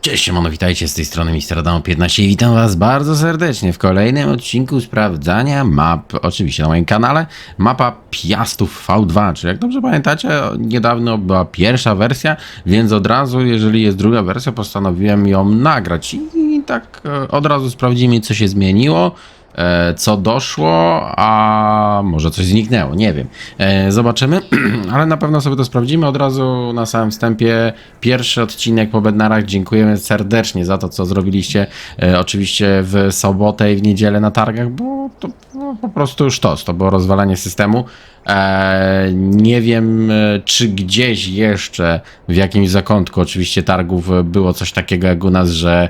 Cześć, siemano, witajcie z tej strony Mister Adamo 15 i witam was bardzo serdecznie w kolejnym odcinku sprawdzania map, oczywiście na moim kanale, mapa Piastów V2, czy jak dobrze pamiętacie, niedawno była pierwsza wersja, więc od razu, jeżeli jest druga wersja, postanowiłem ją nagrać. I tak e, od razu sprawdzimy, co się zmieniło, e, co doszło, a może coś zniknęło, nie wiem. E, Zobaczymy, ale na pewno sobie to sprawdzimy od razu na samym wstępie. Pierwszy odcinek po Bednarach. Dziękujemy serdecznie za to, co zrobiliście. Oczywiście w sobotę i w niedzielę na targach, bo to no, po prostu już to, to było rozwalanie systemu. Nie wiem, czy gdzieś jeszcze w jakimś zakątku oczywiście targów było coś takiego jak u nas, że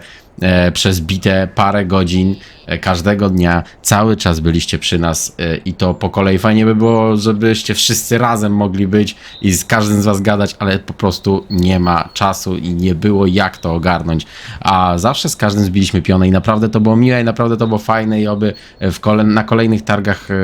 przez bite parę godzin e, każdego dnia cały czas byliście przy nas e, i to po kolei fajnie by było, żebyście wszyscy razem mogli być i z każdym z was gadać, ale po prostu nie ma czasu i nie było jak to ogarnąć. A zawsze z każdym zbiliśmy pionę i naprawdę to było miłe i naprawdę to było fajne i oby kole na kolejnych targach e,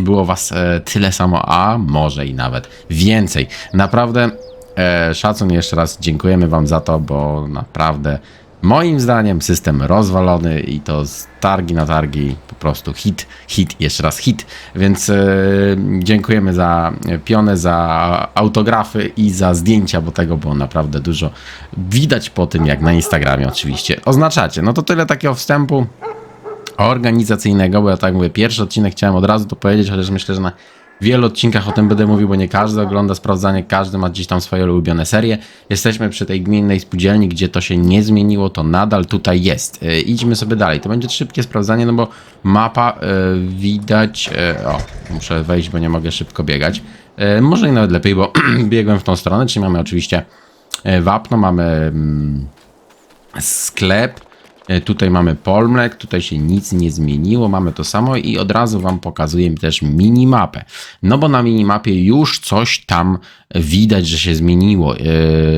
było was e, tyle samo, a może i nawet więcej. Naprawdę E, szacun jeszcze raz dziękujemy Wam za to, bo naprawdę moim zdaniem system rozwalony i to z targi na targi po prostu hit, hit, jeszcze raz hit. Więc e, dziękujemy za pionę, za autografy i za zdjęcia, bo tego było naprawdę dużo. Widać po tym, jak na Instagramie oczywiście oznaczacie. No to tyle takiego wstępu organizacyjnego, bo ja tak mówię, pierwszy odcinek chciałem od razu to powiedzieć, chociaż myślę, że na wielu odcinkach o tym będę mówił, bo nie każdy ogląda sprawdzanie, każdy ma gdzieś tam swoje ulubione serie. Jesteśmy przy tej gminnej spółdzielni, gdzie to się nie zmieniło, to nadal tutaj jest. E, idźmy sobie dalej. To będzie szybkie sprawdzanie, no bo mapa e, widać... E, o, muszę wejść, bo nie mogę szybko biegać. E, może i nawet lepiej, bo biegłem w tą stronę, czyli mamy oczywiście wapno, mamy... Mm, sklep. E, Tutaj mamy Polmlek, tutaj się nic nie zmieniło, mamy to samo i od razu Wam pokazuję też minimapę. No bo na minimapie już coś tam widać, że się zmieniło. E,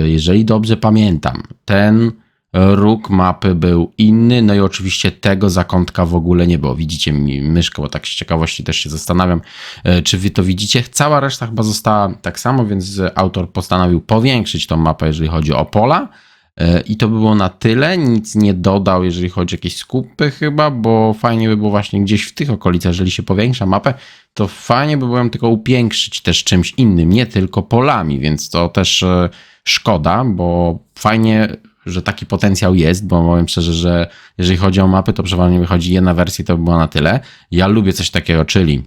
Jeżeli dobrze pamiętam, ten róg mapy był inny, no i oczywiście tego zakątka w ogóle nie było. Widzicie mi myszkę, bo tak z ciekawości też się zastanawiam, e, czy Wy to widzicie. Cała reszta chyba została tak samo, więc autor postanowił powiększyć tą mapę, jeżeli chodzi o pola. E, I to by było na tyle, nic nie dodał, jeżeli chodzi o jakieś skupy chyba, bo fajnie by było właśnie gdzieś w tych okolicach, jeżeli się powiększa mapę, to fajnie by było ją tylko upiększyć też czymś innym, nie tylko polami, więc to też e, szkoda, bo fajnie, że taki potencjał jest, bo powiem szczerze, że jeżeli chodzi o mapy, to przeważnie wychodzi jedna wersja, to by było na tyle. Ja lubię coś takiego, czyli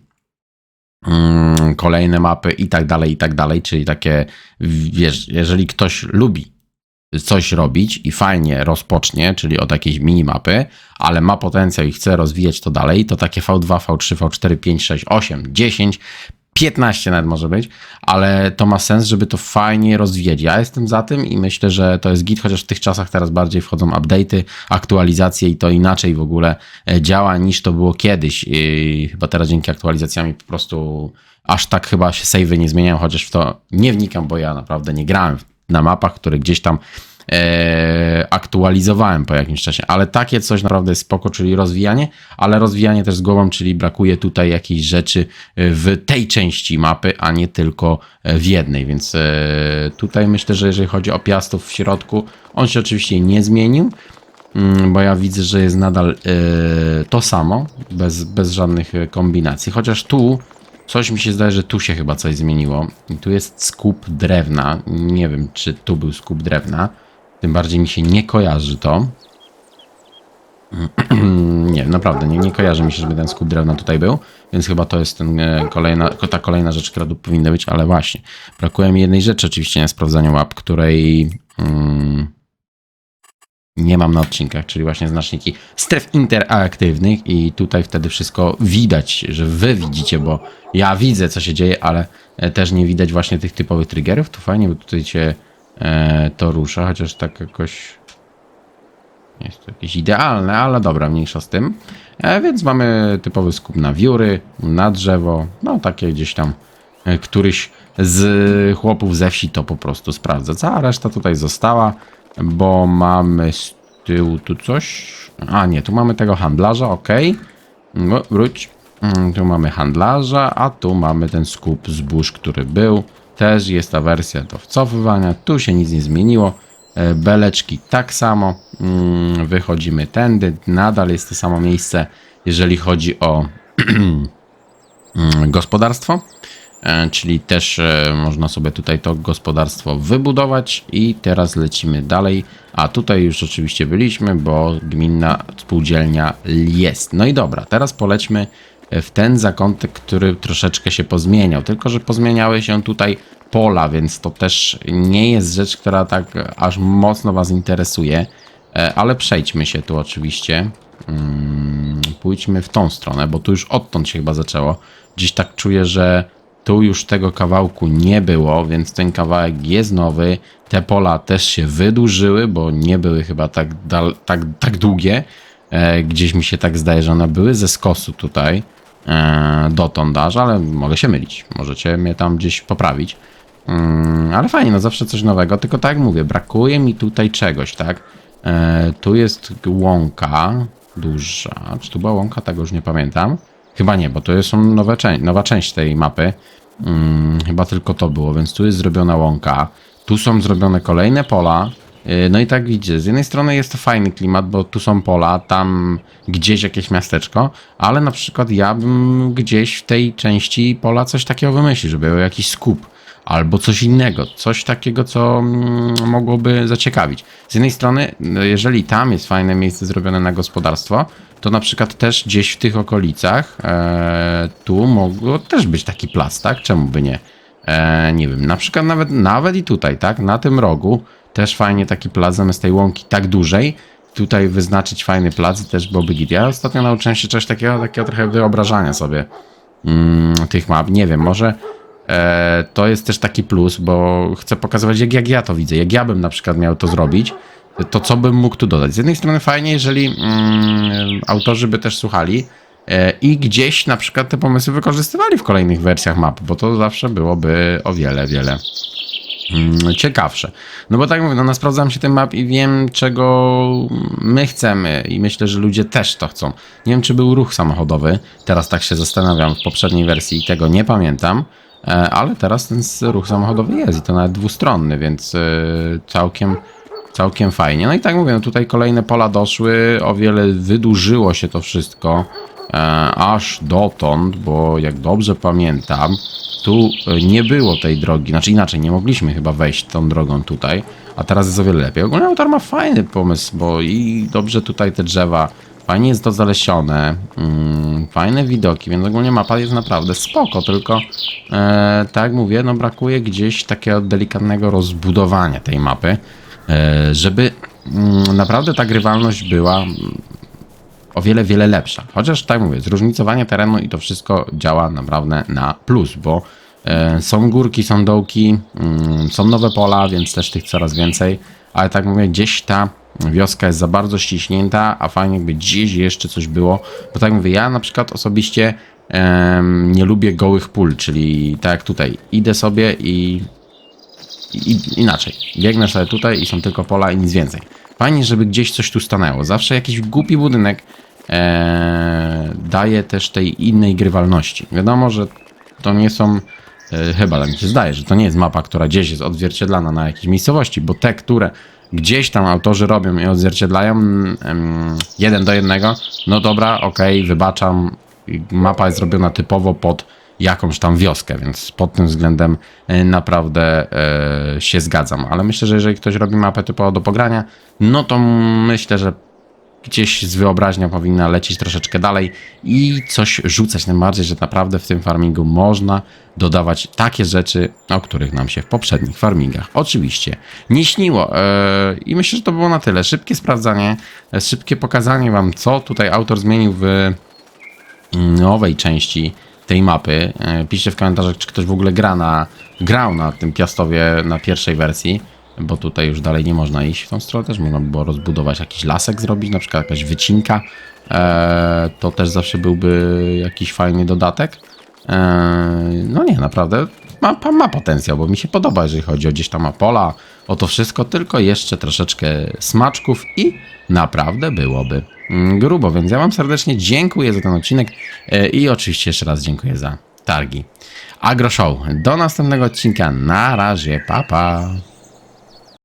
mm, kolejne mapy i tak dalej, i tak dalej, czyli takie, wiesz, jeżeli ktoś lubi coś robić i fajnie rozpocznie, czyli od jakiejś minimapy, ale ma potencjał i chce rozwijać to dalej, to takie V2, V3, V4, 5, 6, 8, 10, 15 nawet może być, ale to ma sens, żeby to fajnie rozwijać. Ja jestem za tym i myślę, że to jest git, chociaż w tych czasach teraz bardziej wchodzą update'y, aktualizacje i to inaczej w ogóle e, działa niż to było kiedyś. I chyba teraz dzięki aktualizacjami po prostu aż tak chyba się savey nie zmieniają, chociaż w to nie wnikam, bo ja naprawdę nie grałem na mapach, które gdzieś tam e, aktualizowałem po jakimś czasie, ale takie coś naprawdę jest spoko, czyli rozwijanie, ale rozwijanie też z głową, czyli brakuje tutaj jakiejś rzeczy w tej części mapy, a nie tylko w jednej, więc e, tutaj myślę, że jeżeli chodzi o piastów w środku, on się oczywiście nie zmienił, mm, bo ja widzę, że jest nadal e, to samo, bez, bez żadnych e, kombinacji, chociaż tu Coś mi się zdaje, że tu się chyba coś zmieniło. I tu jest skup drewna. Nie wiem, czy tu był skup drewna. Tym bardziej mi się nie kojarzy to. nie, naprawdę, nie, nie kojarzy mi się, żeby ten skup drewna tutaj był. Więc chyba to jest ten, e, kolejna, ta kolejna rzecz, która tu powinna być, ale właśnie. Brakuje mi jednej rzeczy oczywiście na sprawdzaniu map, której... Mm, nie mam na odcinkach, czyli właśnie znaczniki stref interaktywnych i tutaj wtedy wszystko widać, że wy widzicie, bo ja widzę co się dzieje, ale e, też nie widać właśnie tych typowych triggerów. Tu fajnie, bo tutaj cię e, to rusza, chociaż tak jakoś nie jest to jakieś idealne, ale dobra, mniejsza z tym. E, więc mamy typowy skup na wióry, na drzewo, no takie gdzieś tam e, któryś z chłopów ze wsi to po prostu sprawdza. Cała reszta tutaj została bo mamy z tyłu tu coś. A nie, tu mamy tego handlarza, ok. No, wróć. Mm, Tu mamy handlarza, a tu mamy ten skup zbóż, który był. Też jest ta wersja do wcofywania. Tu się nic nie zmieniło. E, Beleczki tak samo. Mm, Wychodzimy tędy. Nadal jest to samo miejsce, jeżeli chodzi o mm, gospodarstwo. E, Czyli też e, można sobie tutaj to gospodarstwo wybudować i teraz lecimy dalej. A tutaj już oczywiście byliśmy, bo gminna spółdzielnia jest. No i dobra, teraz polećmy w ten zakątek, który troszeczkę się pozmieniał. Tylko, że pozmieniały się tutaj pola, więc to też nie jest rzecz, która tak aż mocno Was interesuje. E, Ale przejdźmy się tu oczywiście. Mm, Pójdźmy w tą stronę, bo tu już odtąd się chyba zaczęło. Dziś tak czuję, że tu już tego kawałku nie było, więc ten kawałek jest nowy. Te pola też się wydłużyły, bo nie były chyba tak, dal, tak, tak długie. E, gdzieś mi się tak zdaje, że one były ze skosu tutaj e, dotąd aż, ale mogę się mylić. Możecie mnie tam gdzieś poprawić. Mm, ale fajnie, no zawsze coś nowego. Tylko tak jak mówię, brakuje mi tutaj czegoś, tak? E, tu jest łąka duża. Czy tu była łąka? Tego już nie pamiętam. Chyba nie, bo to są nowe nowa część tej mapy. Mm, chyba tylko to było, więc tu jest zrobiona łąka. Tu są zrobione kolejne pola. Yy, No i tak widzicie, z jednej strony jest to fajny klimat, bo tu są pola, tam gdzieś jakieś miasteczko, ale na przykład ja bym gdzieś w tej części pola coś takiego wymyślił, żeby był jakiś skup albo coś innego, coś takiego, co mm, mogłoby zaciekawić. Z jednej strony, no, jeżeli tam jest fajne miejsce zrobione na gospodarstwo, to na przykład też gdzieś w tych okolicach e, tu mogło też być taki plac, tak? Czemu by nie? E, nie wiem, na przykład nawet, nawet i tutaj, tak? Na tym rogu też fajnie taki plac zamiast tej łąki tak dużej, tutaj wyznaczyć fajny plac też byłoby git. Ja ostatnio nauczyłem się czegoś takiego, takiego trochę wyobrażania sobie mm, tych map. Nie wiem, może to jest też taki plus, bo chcę pokazywać, jak, jak ja to widzę. Jak ja bym na przykład miał to zrobić, to co bym mógł tu dodać. Z jednej strony fajnie, jeżeli mm, autorzy by też słuchali e, i gdzieś na przykład te pomysły wykorzystywali w kolejnych wersjach map, bo to zawsze byłoby o wiele, wiele mm, ciekawsze. No bo tak mówię, no, no sprawdzam się ten map i wiem, czego my chcemy i myślę, że ludzie też to chcą. Nie wiem, czy był ruch samochodowy, teraz tak się zastanawiam, w poprzedniej wersji tego nie pamiętam, e, ale teraz ten ruch samochodowy jest i to nawet dwustronny, więc e, całkiem, całkiem fajnie. No i tak mówię, no tutaj kolejne pola doszły, o wiele wydłużyło się to wszystko, e, aż dotąd, bo jak dobrze pamiętam, tu e, nie było tej drogi, znaczy inaczej, nie mogliśmy chyba wejść tą drogą tutaj, a teraz jest o wiele lepiej. Ogólnie autor ma fajny pomysł, bo i dobrze tutaj te drzewa, fajnie jest to zalesione, mm, fajne widoki, więc ogólnie mapa jest naprawdę spoko, tylko e, tak jak mówię, no brakuje gdzieś takiego delikatnego rozbudowania tej mapy, e, żeby mm, naprawdę ta grywalność była o wiele, wiele lepsza. Chociaż tak mówię, zróżnicowanie terenu i to wszystko działa naprawdę na plus, bo e, są górki, są dołki, mm, są nowe pola, więc też tych coraz więcej, ale tak mówię, gdzieś ta wioska jest za bardzo ściśnięta, a fajnie jakby gdzieś jeszcze coś było, bo tak mówię, ja na przykład osobiście nie lubię gołych pól, czyli tak jak tutaj, idę sobie i i, inaczej. Biegnę sobie tutaj i są tylko pola i nic więcej. Fajnie, żeby gdzieś coś tu stanęło. Zawsze jakiś głupi budynek e, daje też tej innej grywalności. Wiadomo, że to nie są. E, chyba tak mi się zdaje, że to nie jest mapa, która gdzieś jest odzwierciedlana na jakiejś miejscowości, bo te, które gdzieś tam autorzy robią i odzwierciedlają mm, jeden do jednego, no dobra, okej, wybaczam. Mapa jest zrobiona typowo pod jakąś tam wioskę, więc pod tym względem e, naprawdę e, się zgadzam. Ale myślę, że jeżeli ktoś robi mapę typowo do pogrania, no to myślę, że gdzieś z wyobraźnią powinna lecieć troszeczkę dalej i coś rzucać, tym bardziej, że naprawdę w tym farmingu można dodawać takie rzeczy, o których nam się w poprzednich farmingach oczywiście nie śniło. E, I myślę, że to było na tyle. Szybkie sprawdzanie, e, szybkie pokazanie wam, co tutaj autor zmienił w nowej części tej mapy. E, Piszcie w komentarzach, czy ktoś w ogóle gra na, grał na tym Piastowie na pierwszej wersji, bo tutaj już dalej nie można iść w tą stronę. Też można by było rozbudować jakiś lasek zrobić, na przykład jakaś wycinka. E, to też zawsze byłby jakiś fajny dodatek. E, no nie, naprawdę ma, ma, potencjał, bo mi się podoba, jeżeli chodzi o gdzieś tam Apola, o to wszystko, tylko jeszcze troszeczkę smaczków i naprawdę byłoby mm, grubo. Więc ja Wam serdecznie dziękuję za ten odcinek e, i oczywiście jeszcze raz dziękuję za targi. Agro Show. Do następnego odcinka. Na razie. Pa, pa.